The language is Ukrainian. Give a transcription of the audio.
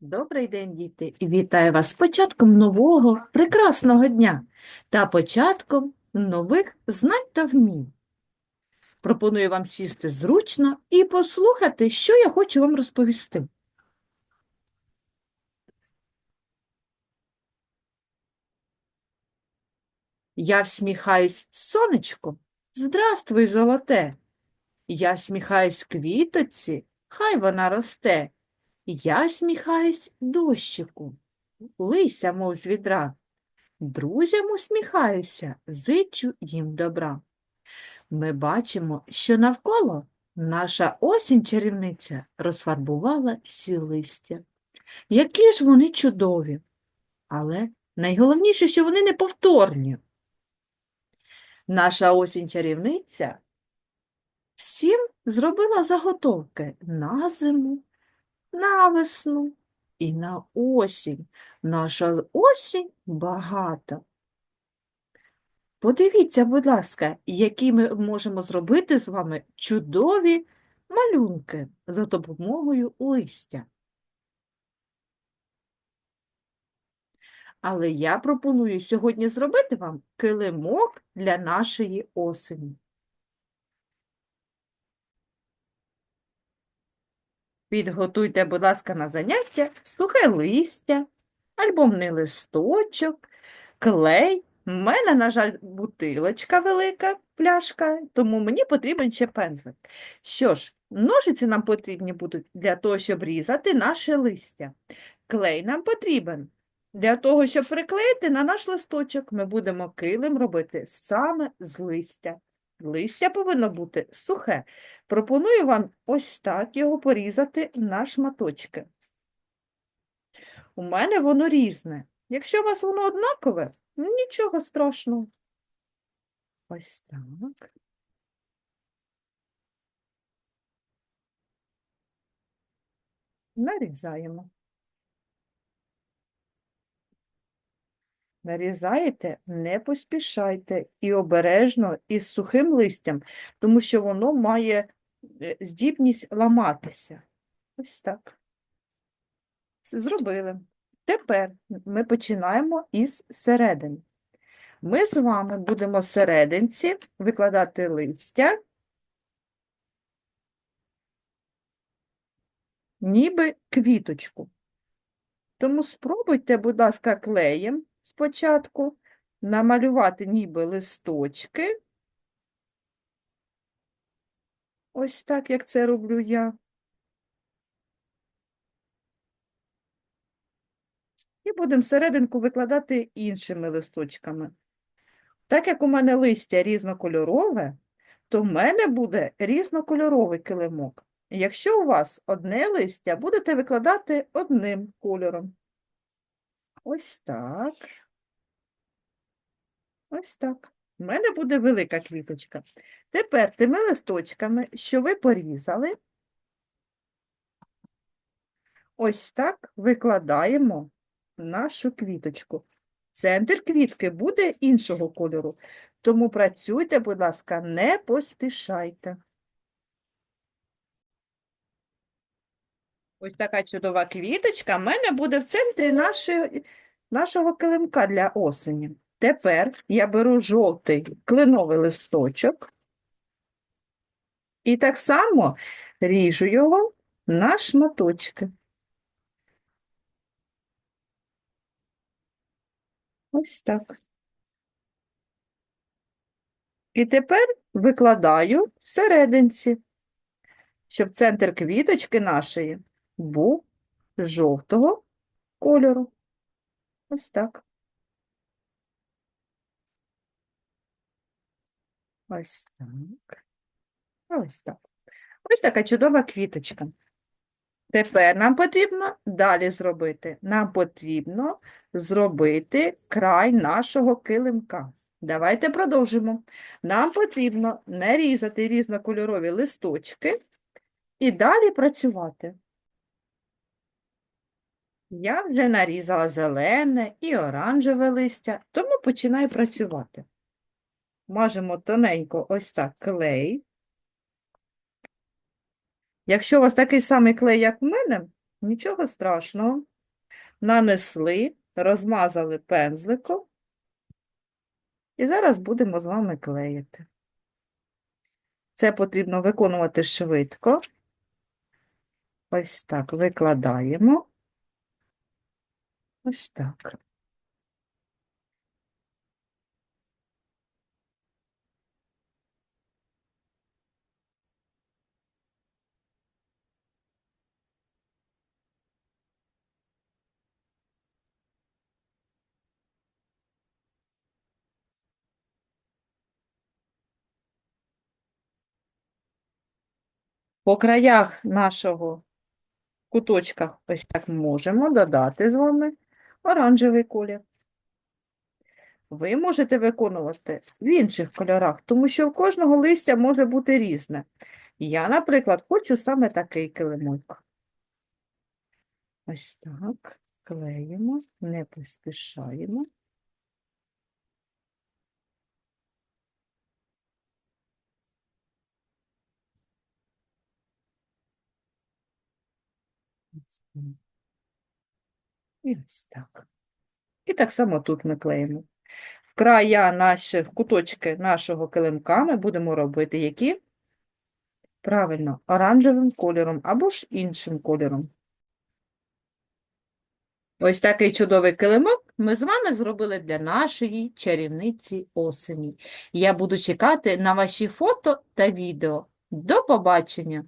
Добрий день, діти, і вітаю вас з початком нового прекрасного дня та початком нових знань та вмінь. Пропоную вам сісти зручно і послухати, що я хочу вам розповісти. Я всміхаюсь сонечку, здравствуй, золоте. Я всміхаюсь квіточці, хай вона росте. Я сміхаюсь дощику, лися, мов з відра. Друзям усміхаюся, зичу їм добра. Ми бачимо, що навколо наша осінь чарівниця розфарбувала всі листя. Які ж вони чудові! Але найголовніше, що вони неповторні. Наша осінь чарівниця всім зробила заготовки на зиму, на весну і на осінь. Наша осінь багата. Подивіться, будь ласка, які ми можемо зробити з вами чудові малюнки за допомогою листя. Але я пропоную сьогодні зробити вам килимок для нашої осені. Підготуйте, будь ласка, на заняття сухе листя, альбомний листочок, клей. У мене, на жаль, бутилочка велика, пляшка, тому мені потрібен ще пензлик. Що ж, ножиці нам потрібні будуть для того, щоб різати наше листя. Клей нам потрібен для того, щоб приклеїти на наш листочок. Ми будемо килим робити саме з листя. Листя повинно бути сухе. Пропоную вам ось так його порізати на шматочки. У мене воно різне. Якщо у вас воно однакове, ну, нічого страшного. Ось так. Нарізаємо. Нарізаєте, не поспішайте і обережно із сухим листям, тому що воно має е, здібність ламатися. Ось так. Зробили. Тепер ми починаємо із середини. Ми з вами будемо серединці викладати листя, ніби квіточку. Тому спробуйте, будь ласка, клеєм спочатку намалювати ніби листочки. Ось так, як це роблю я. І будемо серединку викладати іншими листочками. Так як у мене листя різнокольорове, то в мене буде різнокольоровий килимок. Якщо у вас одне листя, будете викладати одним кольором. Ось так. Ось так. У мене буде велика квіточка. Тепер тими листочками, що ви порізали, ось так викладаємо нашу квіточку. Центр квітки буде іншого кольору, тому працюйте, будь ласка, не поспішайте. Ось така чудова квіточка в мене буде в центрі нашої, нашого килимка для осені. Тепер я беру жовтий кленовий листочок і так само ріжу його на шматочки. Ось так. І тепер викладаю серединці, щоб центр квіточки нашої був жовтого кольору. Ось так. Ось так. Ось так. Ось така чудова квіточка. Тепер нам потрібно далі зробити. Нам потрібно зробити край нашого килимка. Давайте продовжимо. Нам потрібно нарізати різнокольорові листочки і далі працювати. Я вже нарізала зелене і оранжеве листя, тому починаю працювати. Мажемо тоненько ось так клей. Якщо у вас такий самий клей, як в мене, Нічого страшного. Нанесли, розмазали пензликом. І зараз будемо з вами клеїти. Це потрібно виконувати швидко. Ось так викладаємо. Ось так. По краях нашого куточка ось так можемо додати з вами оранжевий колір. Ви можете виконувати в інших кольорах, тому що в кожного листя може бути різне. Я, наприклад, хочу саме такий килимок. Ось так, клеїмо, не поспішаємо. Ось так. І ось так. І так само тут ми клеїмо. В края наші, в куточки нашого килимка ми будемо робити які? Правильно, оранжевим кольором або ж іншим кольором. Ось такий чудовий килимок ми з вами зробили для нашої чарівниці осені. Я буду чекати на ваші фото та відео. До побачення!